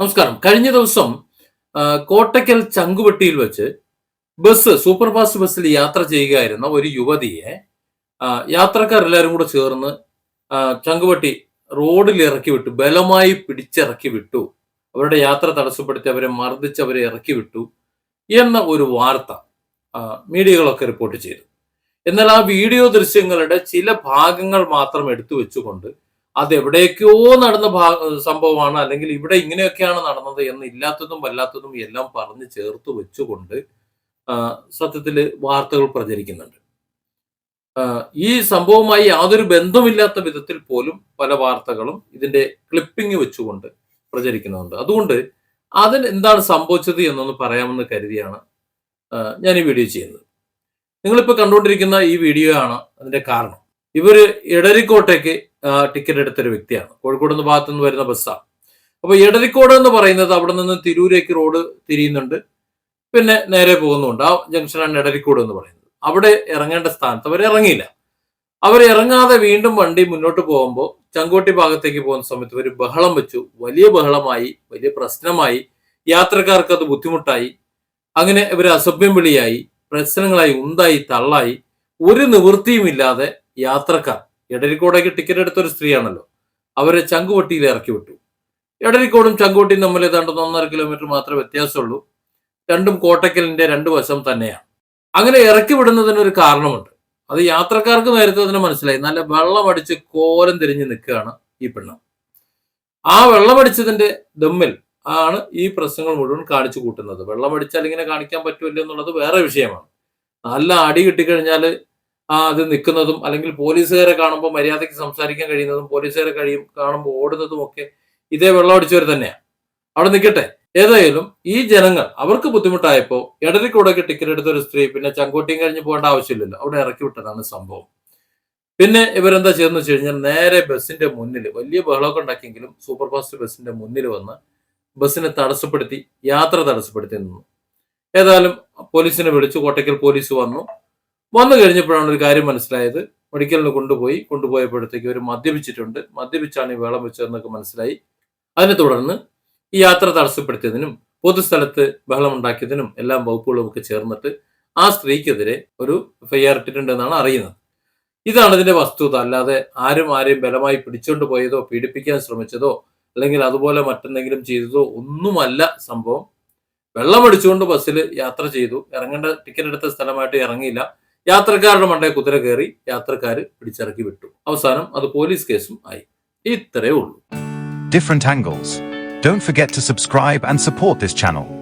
നമസ്കാരം. കഴിഞ്ഞ ദിവസം കോട്ടയ്ക്കൽ ചങ്കുവെട്ടിയിൽ വെച്ച് ബസ് സൂപ്പർ ഫാസ്റ്റ് ബസ്സിൽ യാത്ര ചെയ്യുകയായിരുന്ന ഒരു യുവതിയെ എല്ലാവരും കൂടെ ചേർന്ന് ചങ്കുവെട്ടി റോഡിൽ ഇറക്കി വിട്ടു ബലമായി പിടിച്ചിറക്കി വിട്ടു. അവരുടെ യാത്ര തടസ്സപ്പെടുത്തി അവരെ മർദ്ദിച്ച് അവരെ ഇറക്കി വിട്ടു എന്ന ഒരു വാർത്ത മീഡിയകളൊക്കെ റിപ്പോർട്ട് ചെയ്തു. എന്നാൽ ആ വീഡിയോ ദൃശ്യങ്ങളുടെ ചില ഭാഗങ്ങൾ മാത്രം എടുത്തു വെച്ചുകൊണ്ട് അത് നടന്ന ഭാ സംഭവമാണ്. അല്ലെങ്കിൽ ഇവിടെ ഇങ്ങനെയൊക്കെയാണ് നടന്നത് എന്ന് ഇല്ലാത്തതും വല്ലാത്തതും എല്ലാം പറഞ്ഞ് ചേർത്ത് വെച്ചുകൊണ്ട് സത്യത്തിൽ വാർത്തകൾ പ്രചരിക്കുന്നുണ്ട്. ഈ സംഭവവുമായി യാതൊരു ബന്ധമില്ലാത്ത വിധത്തിൽ പോലും പല വാർത്തകളും ഇതിന്റെ ക്ലിപ്പിംഗ് വെച്ചുകൊണ്ട് പ്രചരിക്കുന്നുണ്ട്. അതുകൊണ്ട് അതിന് എന്താണ് സംഭവിച്ചത് എന്നൊന്ന് പറയാമെന്ന് കരുതിയാണ് ഞാൻ ഈ വീഡിയോ ചെയ്യുന്നത്. നിങ്ങളിപ്പോൾ കണ്ടുകൊണ്ടിരിക്കുന്ന ഈ വീഡിയോ ആണ് അതിന്റെ കാരണം. ഇവർ എടരിക്കോട്ടേക്ക് ടിക്കറ്റ് എടുത്തൊരു വ്യക്തിയാണ്. കോഴിക്കോട് നിന്ന് ഭാഗത്തു നിന്ന് വരുന്ന ബസ്സാണ് അപ്പൊ എടരിക്കോട് എന്ന് പറയുന്നത് അവിടെ നിന്ന് തിരൂരേക്ക് റോഡ് തിരിയുന്നുണ്ട്. പിന്നെ നേരെ പോകുന്നുണ്ട്. ആ ജംഗ്ഷനാണ് എടരിക്കോട് എന്ന് പറയുന്നത്. അവിടെ ഇറങ്ങേണ്ട സ്ഥാനത്ത് അവർ ഇറങ്ങിയില്ല. അവർ ഇറങ്ങാതെ വീണ്ടും വണ്ടി മുന്നോട്ട് പോകുമ്പോൾ ചങ്കോട്ടി ഭാഗത്തേക്ക് പോകുന്ന സമയത്ത് ഒരു ബഹളം വെച്ചു. വലിയ ബഹളമായി വലിയ പ്രശ്നമായി. യാത്രക്കാർക്ക് അത് ബുദ്ധിമുട്ടായി. അങ്ങനെ ഇവർ അസഭ്യം വിളിയായി. പ്രശ്നങ്ങളായി ഉണ്ടായി തള്ളായി. ഒരു നിവൃത്തിയുമില്ലാതെ യാത്രക്കാർ എടരിക്കോടേക്ക് ടിക്കറ്റ് എടുത്ത ഒരു സ്ത്രീയാണല്ലോ. അവരെ ചങ്കുവട്ടിയിൽ ഇറക്കി വിട്ടു. എടരിക്കോടും ചങ്കുവട്ടിയും തമ്മിൽ ഏതാണ്ട് ഒന്നര കിലോമീറ്റർ മാത്രമേ വ്യത്യാസമുള്ളൂ. രണ്ടും കോട്ടയ്ക്കലിന്റെ രണ്ട് വശം തന്നെയാണ്. അങ്ങനെ ഇറക്കി വിടുന്നതിന് ഒരു കാരണമുണ്ട്. അത് യാത്രക്കാർക്ക് നേരത്തെ തന്നെ മനസ്സിലായി. നല്ല വെള്ളമടിച്ച് കോലം തിരിഞ്ഞ് നിൽക്കുകയാണ് ഈ പെണ്ണ്. ആ വെള്ളമടിച്ചതിന്റെ ദമ്മിൽ ആണ് ഈ പ്രശ്നങ്ങൾ മുഴുവൻ കാണിച്ചു കൂട്ടുന്നത്. വെള്ളമടിച്ചാൽ ഇങ്ങനെ കാണിക്കാൻ പറ്റുമല്ലോ എന്നുള്ളത് വേറെ വിഷയമാണ്. നല്ല അടി കിട്ടിക്കഴിഞ്ഞാൽ അത് നിൽക്കുന്നതും അല്ലെങ്കിൽ പോലീസുകാരെ കാണുമ്പോൾ മര്യാദയ്ക്ക് സംസാരിക്കാൻ കഴിയുന്നതും പോലീസുകാരെ കഴിയും കാണുമ്പോൾ ഓടുന്നതും ഒക്കെ ഇതേ വെള്ളം അടിച്ചവർ തന്നെയാണ് അവിടെ നിൽക്കട്ടെ. ഏതായാലും ഈ ജനങ്ങൾ അവർക്ക് ബുദ്ധിമുട്ടായപ്പോൾ എടരിക്കൂടൊക്കെ ടിക്കറ്റ് എടുത്ത ഒരു സ്ത്രീ പിന്നെ ചങ്കോട്ടിയും കഴിഞ്ഞ് പോകേണ്ട ആവശ്യമില്ലല്ലോ. അവിടെ ഇറക്കി വിട്ടതാണ് സംഭവം. പിന്നെ ഇവരെന്താ ചെയ്തെന്ന് വെച്ച് കഴിഞ്ഞാൽ നേരെ ബസ്സിന്റെ മുന്നിൽ വലിയ ബഹളമൊക്കെ ഉണ്ടാക്കിയെങ്കിലും സൂപ്പർ ഫാസ്റ്റ് ബസ്സിന്റെ മുന്നിൽ വന്ന് ബസ്സിനെ തടസ്സപ്പെടുത്തി യാത്ര തടസ്സപ്പെടുത്തി നിന്നു. ഏതായാലും പോലീസിനെ വിളിച്ചു കോട്ടയ്ക്കൽ പോലീസ് വന്നു. വന്നു കഴിഞ്ഞപ്പോഴാണ് ഒരു കാര്യം മനസ്സിലായത്. മെഡിക്കലിന് കൊണ്ടുപോയി കൊണ്ടുപോയപ്പോഴത്തേക്ക് ഒരു മദ്യപിച്ചിട്ടുണ്ട്. മദ്യപിച്ചാണ് ഈ വേളം വെച്ചതെന്നൊക്കെ മനസ്സിലായി. അതിനെ തുടർന്ന് ഈ യാത്ര തടസ്സപ്പെടുത്തിയതിനും പൊതുസ്ഥലത്ത് ബഹളമുണ്ടാക്കിയതിനും എല്ലാം വകുപ്പുകളും ഒക്കെ ചേർന്നിട്ട് ആ സ്ത്രീക്കെതിരെ ഒരു എഫ്ഐആർ ഇട്ടിട്ടുണ്ട് എന്നാണ് അറിയുന്നത്. ഇതാണ് ഇതിന്റെ വസ്തുത. അല്ലാതെ ആരും ആരെയും ബലമായി പിടിച്ചുകൊണ്ട് പോയതോ പീഡിപ്പിക്കാൻ ശ്രമിച്ചതോ അല്ലെങ്കിൽ അതുപോലെ മറ്റെന്തെങ്കിലും ചെയ്തതോ ഒന്നുമല്ല സംഭവം. വെള്ളം അടിച്ചുകൊണ്ട് ബസ്സിൽ യാത്ര ചെയ്തു. ഇറങ്ങേണ്ട ടിക്കറ്റ് എടുത്ത സ്ഥലമായിട്ട് ഇറങ്ങിയില്ല. യാത്രക്കാരുടെ മണ്ടയിൽ കുതിര കയറി യാത്രക്കാർ പിടിച്ചിറക്കി വിട്ടു. അവസാനം അത് പോലീസ് കേസും ആയി. ഇത്രയേ ഉള്ളൂ. Different angles don't forget to subscribe and support this channel